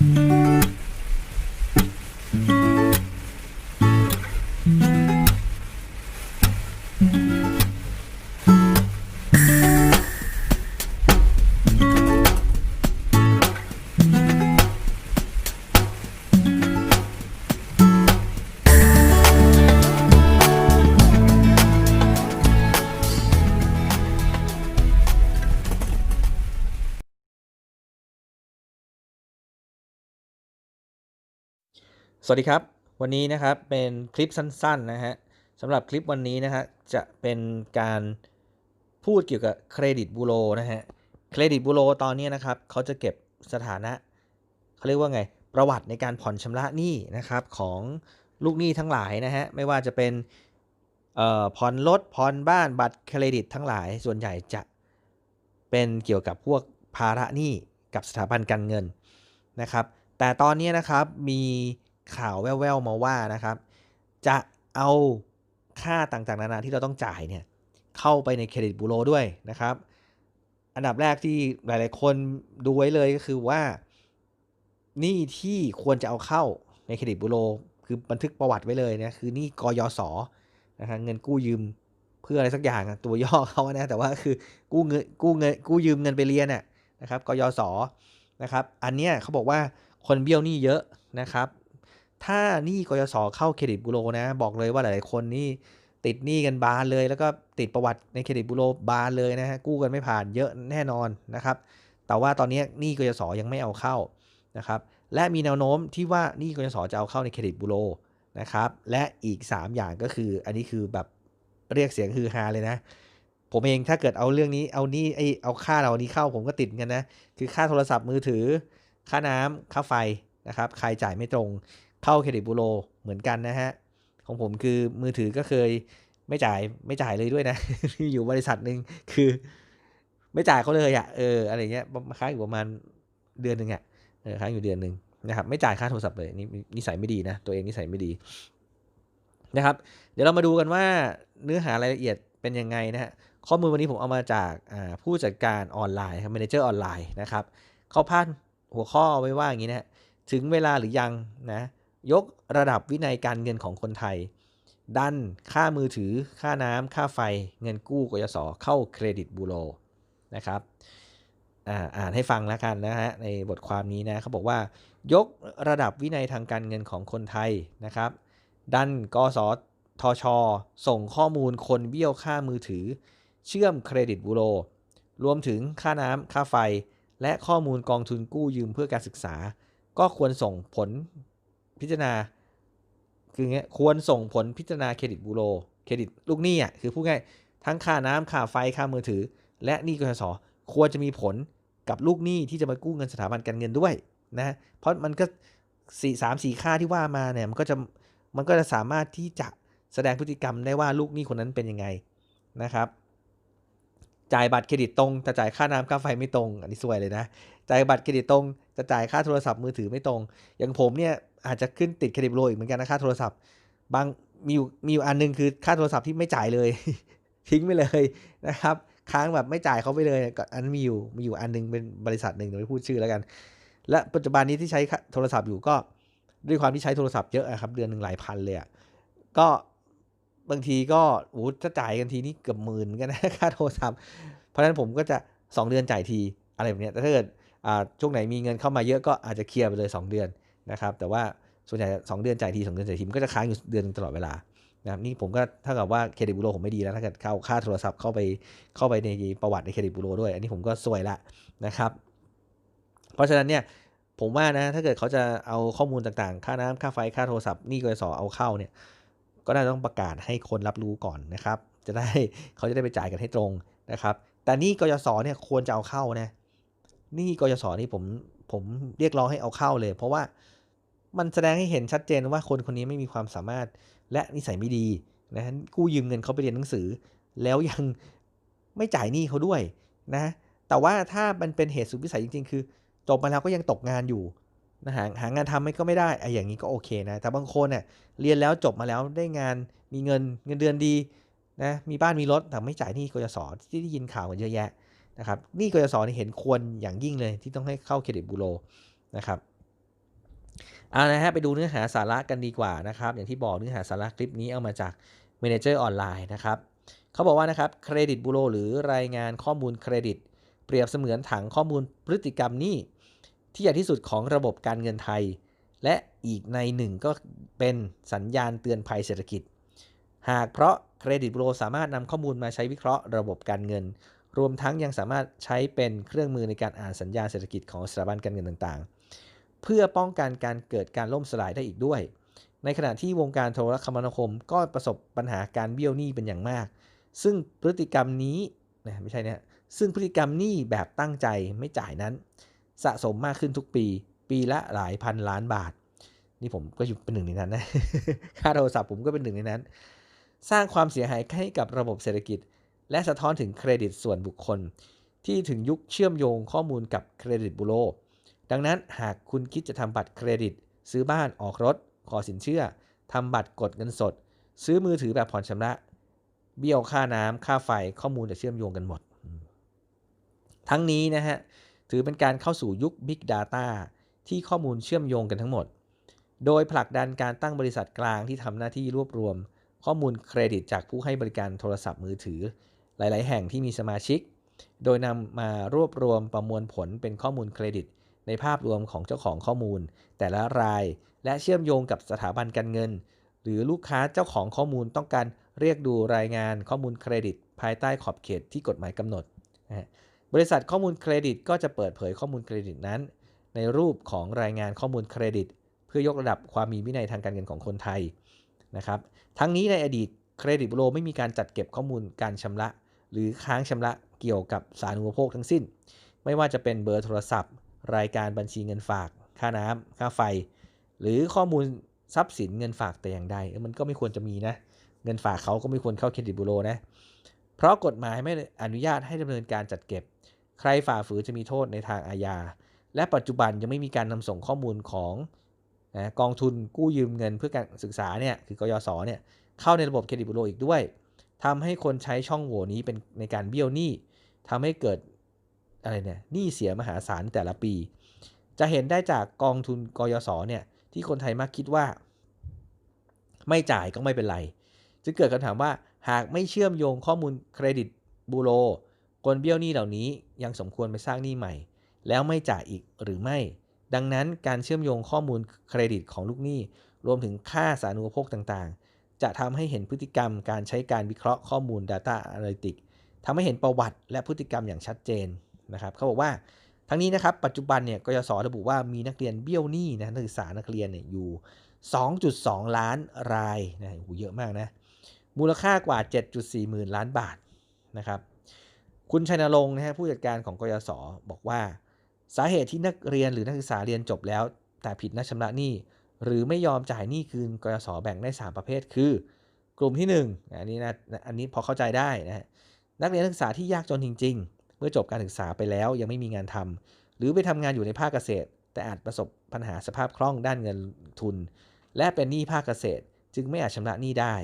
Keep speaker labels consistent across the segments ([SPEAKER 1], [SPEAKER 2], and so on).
[SPEAKER 1] Mm-hmm. สวัสดีครับ วันนี้นะครับเป็นคลิปสั้นๆนะฮะสำหรับคลิปวันนี้นะฮะจะเป็นการพูดเกี่ยวกับเครดิตบูโรนะฮะเครดิตบูโรตอนนี้นะครับเขาจะเก็บสถานะเขาเรียกว่าไงประวัติในการผ่อนชำระหนี้นะครับของลูกหนี้ทั้งหลายนะฮะไม่ว่าจะเป็นผ่อนรถผ่อนบ้านบัตรเครดิตทั้งหลายส่วนใหญ่จะเป็นเกี่ยวกับพวกภาระหนี้กับสถาบันการเงินนะครับ แต่ตอนนี้นะครับมี ข่าวแว่วๆมาว่านะครับ จะเอาค่าต่างๆนานาที่เราต้องจ่ายเนี่ยเข้าไปในเครดิตบูโรด้วยนะครับ อันดับแรกที่หลายๆ คนดูไว้เลยก็คือว่าหนี้ที่ควรจะเอาเข้าในเครดิตบูโรคือบันทึกประวัติไว้เลยนะคือหนี้กยศนะครับเงินกู้ยืมเพื่ออะไรสักอย่างตัวย่อเขานะแต่ว่าคือกู้เงินกู้เงินกู้ยืมเงินไปเรียนน่ะนะครับกยศนะครับ อันเนี้ยเขาบอกว่าคนเบี้ยวหนี้เยอะนะครับ ถ้าหนี้กยศเข้าเครดิตบูโรนะ บอกเลยว่าหลาย ๆ คนนี่ติดหนี้กันบานเลย แล้วก็ติดประวัติในเครดิตบูโรบานเลยนะฮะกู้กันไม่ผ่านเยอะแน่นอนนะครับ แต่ว่าตอนนี้หนี้กยศยังไม่เอาเข้านะครับและมีแนวโน้มที่ว่าหนี้กยศจะเอาเข้าในเครดิตบูโรนะครับ และอีก 3 อย่างก็คือ อันนี้คือแบบเรียกเสียงฮือฮาเลยนะ ผมเองถ้าเกิดเอาเรื่องนี้เอานี่ไอเอาค่าเรานี้เข้าผมก็ติดกันนะ คือค่าโทรศัพท์มือถือ ค่าน้ำค่าไฟนะครับ ใครจ่ายไม่ตรง เข้าเครดิตบูโรเหมือนกันนะฮะ ของผมคือมือถือก็เคยไม่จ่ายไม่จ่ายเลยด้วยนะ อยู่บริษัทหนึ่งคือ ไม่จ่ายเขาเลยอะ่ะเอออะไรเงี้ยค้างอยู่ประมาณเดือนหนึ่งอะ่ะเออค้างอยู่เดือนหนึ่งนะครับไม่จ่ายค่าโทรศัพท์เลยนี่นิสัยไม่ดีนะ ตัวเองนิสัยไม่ดีนะครับ เดี๋ยวเรามาดูกันว่าเนื้อหารายละเอียดเป็นยังไงนะฮะข้อมูลวันนี้ผมเอามาจากผู้จัดการออนไลน์ครับ m ม n เจอร์ออนไลน์นะครับเขาพาดหัวข้อไว้ว่าอย่างนี้นะถึงเวลาหรือยังนะ ยกระดับวินัยการเงินของคนไทย ดันค่ามือถือ ค่าน้ำค่าไฟ เงินกู้กยศเข้าเครดิตบูโรนะครับอ่าอ่านให้ฟังแล้วกันนะฮะในบทความนี้นะเขาบอกว่ายกระดับวินัยทางการเงินของคนไทยนะครับ ดันกสทช ส่งข้อมูลคนเบี้ยวค่ามือถือ เชื่อมเครดิตบูโร รวมถึงค่าน้ำค่าไฟ และข้อมูลกองทุนกู้ยืมเพื่อการศึกษา ก็ควรส่งผล พิจารณา คือเงี้ยควรส่งผลพิจารณาเครดิตบูโรเครดิตลูกหนี้อะคือพูดง่ายทั้งค่าน้ำค่าไฟค่ามือถือ และหนี้กสศควรจะมีผลกับลูกหนี้ที่จะมากู้เงินสถาบันการเงินด้วยนะเพราะมันก็สี่สามสี่ค่าที่ว่ามาเนี่ยมันก็จะมันก็จะสามารถที่จะแสดงพฤติกรรมได้ว่าลูกหนี้คนนั้นเป็นยังไงนะครับ จ่ายบัตรเครดิตตรงแต่จ่ายค่าน้ำค่าไฟไม่ตรง อันนี้สวยเลยนะ จ่ายบัตรเครดิตตรงจะจ่ายค่าโทรศัพท์มือถือไม่ตรง อย่างผมเนี่ย อาจจะขึ้นติดเครดิตโรอีกเหมือนกันนะค่าโทรศัพท์ บางมีอยู่มีอยู่อันนึงคือค่าโทรศัพท์ที่ไม่จ่ายเลย ทิ้งไปเลยนะครับ ค้างแบบไม่จ่ายเขาไปเลยอันมีอยู่มีอยู่อันนึงเป็นบริษัทหนึ่งเดี๋ยวไม่พูดชื่อแล้วกัน และปัจจุบันนี้ที่ใช้โทรศัพท์อยู่ก็ด้วยความที่ใช้โทรศัพท์เยอะครับเดือนหนึ่งหลายพันเลยก็บางทีก็โอ้ถ้าจ่ายกันทีนี่เกือบหมื่นกันนะค่าโทรศัพท์ เพราะฉะนั้นผมก็จะ 2 เดือนจ่ายทีอะไรแบบนี้แต่ถ้าเกิดช่วงไหนมีเงินเข้ามาเยอะก็อาจจะเคลียร์ไปเลย 2 เดือน นะครับแต่ว่าส่วนใหญ่2เดือนจ่ายที2เดือนจ่ายทีมันก็จะค้างอยู่เดือนตลอดเวลานะครับนี่ผมก็ถ้ากับว่าเครดิตบูโรผมไม่ดีแล้วถ้าเกิดเข้าค่าโทรศัพท์เข้าไปเข้าไปในประวัติในเครดิตบูโรด้วย อันนี้ผมก็ซวยละนะครับ เพราะฉะนั้นเนี่ยผมว่านะถ้าเกิดเขาจะเอาข้อมูลต่างๆ ค่าน้ำค่าไฟค่าโทรศัพท์นี่กสเอาเข้าเนี่ยก็น่าต้องประกาศให้คนรับรู้ก่อนนะครับ จะได้เขาจะได้ไปจ่ายกันให้ตรงนะครับ แต่นี่กยศเนี่ยควรจะเอาเข้านะนี่กยศนี่ผมผมเรียกร้องให้เอาเข้าเลย เพราะว่า มันแสดงให้เห็นชัดเจนว่าคนคนนี้ไม่มีความสามารถและนิสัยไม่ดีนะกู้ยืมเงินเขาไปเรียนหนังสือ แล้วยังไม่จ่ายหนี้เขาด้วยนะแต่ว่าถ้ามันเป็นเหตุสุดวิสัยจริง ๆ คือจบมาแล้วก็ยังตกงานอยู่นะหาหางานทำไม่ก็ไม่ได้ไอ้อย่างนี้ก็โอเคนะ แต่บางคนเนี่ยเรียนแล้วจบมาแล้วได้งานมีเงินเงินเดือนดีนะมีบ้านมีรถแต่ไม่จ่ายหนี้กยศที่ได้ยินข่าวกันเยอะแยะนะครับหนี้กยศเห็นควรอย่างยิ่งเลยที่ต้องให้เข้าเครดิตบูโรนะครับ เอานะฮะไปดูเนื้อหาสาระกันดีกว่านะครับอย่างที่บอกเนื้อหาสาระคลิปนี้เอามาจาก Manager ออนไลน์นะครับเขาบอกว่านะครับเครดิตบูโรหรือรายงานข้อมูลเครดิต เปรียบเสมือนถังข้อมูลพฤติกรรมหนี้ที่ใหญ่ที่สุดของระบบการเงินไทย และอีกในหนึ่งก็เป็นสัญญาณเตือนภัยเศรษฐกิจ หากเพราะเครดิตบูโรสามารถนำข้อมูลมาใช้วิเคราะห์ระบบการเงิน รวมทั้งยังสามารถใช้เป็นเครื่องมือในการอ่านสัญญาณเศรษฐกิจของสถาบันการเงินต่างๆ เพื่อป้องกันการเกิดการล่มสลายได้อีกด้วย ในขณะที่วงการโทรคมนาคมก็ประสบปัญหาการเบี้ยวหนี้เป็นอย่างมาก ซึ่งพฤติกรรมนี้นะไม่ใช่นี่ยซึ่งพฤติกรรมหนี้แบบตั้งใจไม่จ่ายนั้น สะสมมากขึ้นทุกปี ปีละหลายพันล้านบาท นี่ผมก็อยู่เป็นหนึ่งในนั้นนะค่าโทรศัพท์ผมก็เป็นหนึ่งในนั้น สร้างความเสียหายให้กับระบบเศรษฐกิจ และสะท้อนถึงเครดิตส่วนบุคคล ที่ถึงยุคเชื่อมโยงข้อมูลกับเครดิตบูโร ดังนั้นหากคุณคิดจะทำบัตรเครดิต ซื้อบ้านออกรถ ขอสินเชื่อทำบัตรกดเงินสด ซื้อมือถือแบบผ่อนชำระ เบี้ยวค่าน้ำค่าไฟข้อมูลจะเชื่อมโยงกันหมด ทั้งนี้นะฮะถือเป็นการเข้าสู่ยุค Big Data ที่ข้อมูลเชื่อมโยงกันทั้งหมด โดยผลักดันการตั้งบริษัทกลางที่ทำหน้าที่รวบรวม ข้อมูลเครดิตจากผู้ให้บริการโทรศัพท์มือถือ หลาย ๆ แห่งที่มีสมาชิก โดยนำมารวบรวมประมวลผลเป็นข้อมูลเครดิต ในภาพรวมของเจ้าของข้อมูล แต่ละรายและเชื่อมโยงกับสถาบันการเงิน หรือลูกค้าเจ้าของข้อมูลต้องการเรียกดูรายงานข้อมูลเครดิต ภายใต้ขอบเขตที่กฎหมายกำหนด บริษัทข้อมูลเครดิตก็จะเปิดเผยข้อมูลเครดิตนั้น ในรูปของรายงานข้อมูลเครดิต เพื่อยกระดับความมีวินัยทางการเงินของคนไทยนะครับ ทั้งนี้ในอดีตเครดิตบูโรไม่มีการจัดเก็บข้อมูลการชำระ หรือค้างชำระเกี่ยวกับสารณูปโภคทั้งสิ้น ไม่ว่าจะเป็นเบอร์โทรศัพท์ รายการบัญชีเงินฝาก ค่าน้ำค่าไฟ หรือข้อมูลทรัพย์สินเงินฝากแต่อย่างใดมันก็ไม่ควรจะมีนะ เงินฝากเขาก็ไม่ควรเข้าเครดิตบูโรนะ เพราะกฎหมายไม่อนุญาตให้ดำเนินการจัดเก็บ ใครฝ่าฝืนจะมีโทษในทางอาญา และปัจจุบันยังไม่มีการนำส่งข้อมูลของนะกองทุนกู้ยืมเงินเพื่อการศึกษาเนี่ยคือกยศเนี่ยเข้าในระบบเครดิตบูโรอีกด้วยทำให้คนใช้ช่องโหว่นี้เป็นในการเบี้ยวหนี้ทำให้เกิด อะไรเนี่ยหนี้เสียมหาศาลแต่ละปี จะเห็นได้จากกองทุนกยศเนี่ยที่คนไทยมักคิดว่า ไม่จ่ายก็ไม่เป็นไร จึงเกิดคำถามว่าหากไม่เชื่อมโยงข้อมูลเครดิตบูโรคนเบี้ยวหนี้เหล่านี้ยังสมควรไปสร้างหนี้ใหม่ แล้วไม่จ่ายอีกหรือไม่ ดังนั้นการเชื่อมโยงข้อมูลเครดิตของลูกหนี้รวมถึงค่าสาธารณูปโภคต่างๆ จะทำให้เห็นพฤติกรรมการใช้การวิเคราะห์ข้อมูล Data Analytics ทำให้เห็นประวัติและพฤติกรรมอย่างชัดเจน นะครับเขาบอกว่าทั้งนี้นะครับปัจจุบันเนี่ยกยศระบุว่ามีนักเรียนเบี้ยวหนี้นะนักศึกษานักเรียนเนี่ยอยู่ 2.2 ล้านรายนะโอ้โหเยอะมากนะมูลค่ากว่า 7.4 หมื่นล้านบาทนะครับคุณชัยนรงค์นะฮะผู้จัดการของกยศบอกว่า สาเหตุที่นักเรียนหรือนักศึกษาเรียนจบแล้ว แต่ผิดนัดชำระหนี้หรือไม่ยอมจ่ายหนี้คืนกยศแบ่งได้ 3 ประเภท คือ กลุ่มที่1อันนี้นะอันนี้พอเข้าใจได้นะฮะนักเรียนนักศึกษาที่ยากจนจริง ๆ เมื่อจบการศึกษาไปแล้วยังไม่มีงานทำหรือไปทำงานอยู่ในภาคเกษตร แต่อาจประสบปัญหาสภาพคล่องด้านเงินทุน และเป็นหนี้ภาคเกษตร จึงไม่อาจชำระหนี้ได้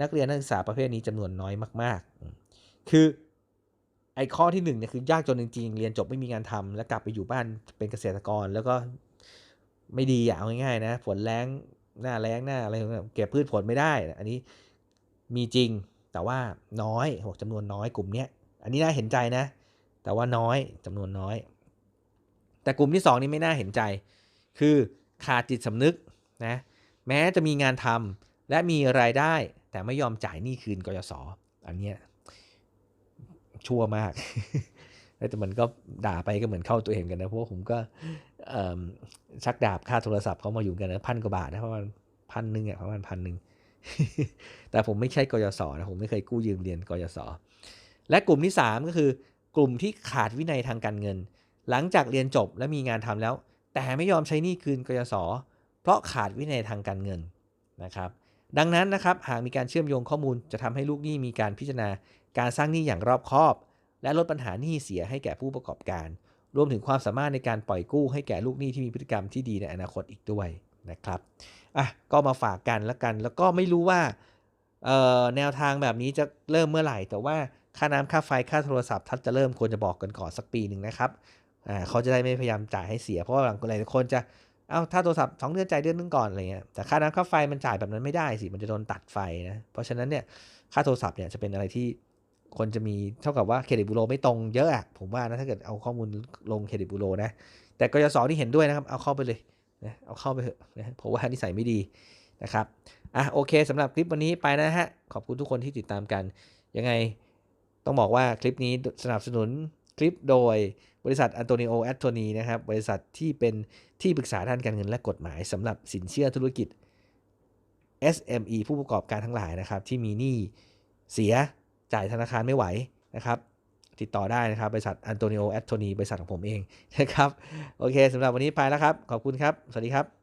[SPEAKER 1] นักเรียนนักศึกษาประเภทนี้จำนวนน้อยมาก ๆ คือไอ้ข้อที่หนึ่งเนี่ยคือยากจนจริงๆ เรียนจบไม่มีงานทำแล้วกลับไปอยู่บ้านเป็นเกษตรกรแล้วก็ไม่ดีอะเอาง่ายๆนะฝนแรงหน้าแรงหน้าอะไรเก็บพืชผลไม่ได้ อันนี้มีจริงแต่ว่าน้อยหกจำนวนน้อยกลุ่มเนี้ย อันนี้น่าเห็นใจนะ แต่ว่าน้อยจำนวนน้อย แต่กลุ่มที่ 2 นี่ไม่น่าเห็นใจ คือขาดจิตสำนึกนะแม้จะมีงานทำและมีรายได้ แต่ไม่ยอมจ่ายหนี้คืนกยศอันเนี้ยชั่วมาก แต่มันก็ด่าไปก็เหมือนเข้าตัวเองกันนะ เพราะผมก็ชักดาบค่าโทรศัพท์เขามาอยู่กันนะพันกว่าบาทนะประมาณพันหนึ่งอะประมาณพันหนึ่งแต่ผมไม่ใช่กยศนะผมไม่เคยกู้ยืมเรียนกยศและกลุ่มที่ 3 ก็คือ กลุ่มที่ขาดวินัยทางการเงิน หลังจากเรียนจบและมีงานทำแล้ว แต่ไม่ยอมใช้หนี้คืนกยศเพราะขาดวินัยทางการเงินนะครับ ดังนั้นนะครับหากมีการเชื่อมโยงข้อมูลจะทำให้ลูกหนี้มีการพิจารณาการสร้างหนี้อย่างรอบคอบ และลดปัญหาหนี้เสียให้แก่ผู้ประกอบการ รวมถึงความสามารถในการปล่อยกู้ให้แก่ลูกหนี้ที่มีพฤติกรรมที่ดีในอนาคตอีกด้วยนะครับอะก็มาฝากกันแล้วกัน แล้วก็ไม่รู้ว่าแนวทางแบบนี้จะเริ่มเมื่อไหร่แต่ว่า ค่าน้ำค่าไฟค่าโทรศัพท์ท่านจะเริ่มควรจะบอกกันก่อนสักปีหนึ่งนะครับอ่าเขาจะได้ไม่พยายามจ่ายให้เสียเพราะว่าหลังหลายคนจะเอาถ้าโทรศัพท์สองเดือนจ่ายเดือนนึงก่อนอะไรเงี้ยแต่ค่าน้ำค่าไฟมันจ่ายแบบนั้นไม่ได้สิมันจะโดนตัดไฟนะเพราะฉะนั้นเนี่ยค่าโทรศัพท์เนี่ยจะเป็นอะไรที่คนจะมีเท่ากับว่าเครดิตบูโรไม่ตรงเยอะอะผมว่านะถ้าเกิดเอาข้อมูลลงเครดิตบูโรนะ แต่กยศที่เห็นด้วยนะครับ เอาเข้าไปเลยนะเอาเข้าไปเถอะนะเพราะว่านิสัยไม่ดีนะครับอะโอเคสำหรับคลิปวันนี้ไปนะฮะขอบคุณทุกคนที่ติดตามกันยังไง ต้องบอกว่าคลิปนี้สนับสนุนคลิปโดยบริษัทอันโตนิโอแอตโทนีนะครับ บริษัทที่เป็นที่ปรึกษาด้านการเงินและกฎหมายสำหรับสินเชื่อธุรกิจ SME ผู้ประกอบการทั้งหลายนะครับ ที่มีหนี้เสียจ่ายธนาคารไม่ไหวนะครับ ติดต่อได้นะครับ บริษัทอันโตนิโอแอตโทนีบริษัทของผมเองนะครับ โอเคสำหรับวันนี้ไปแล้วครับ ขอบคุณครับ สวัสดีครับ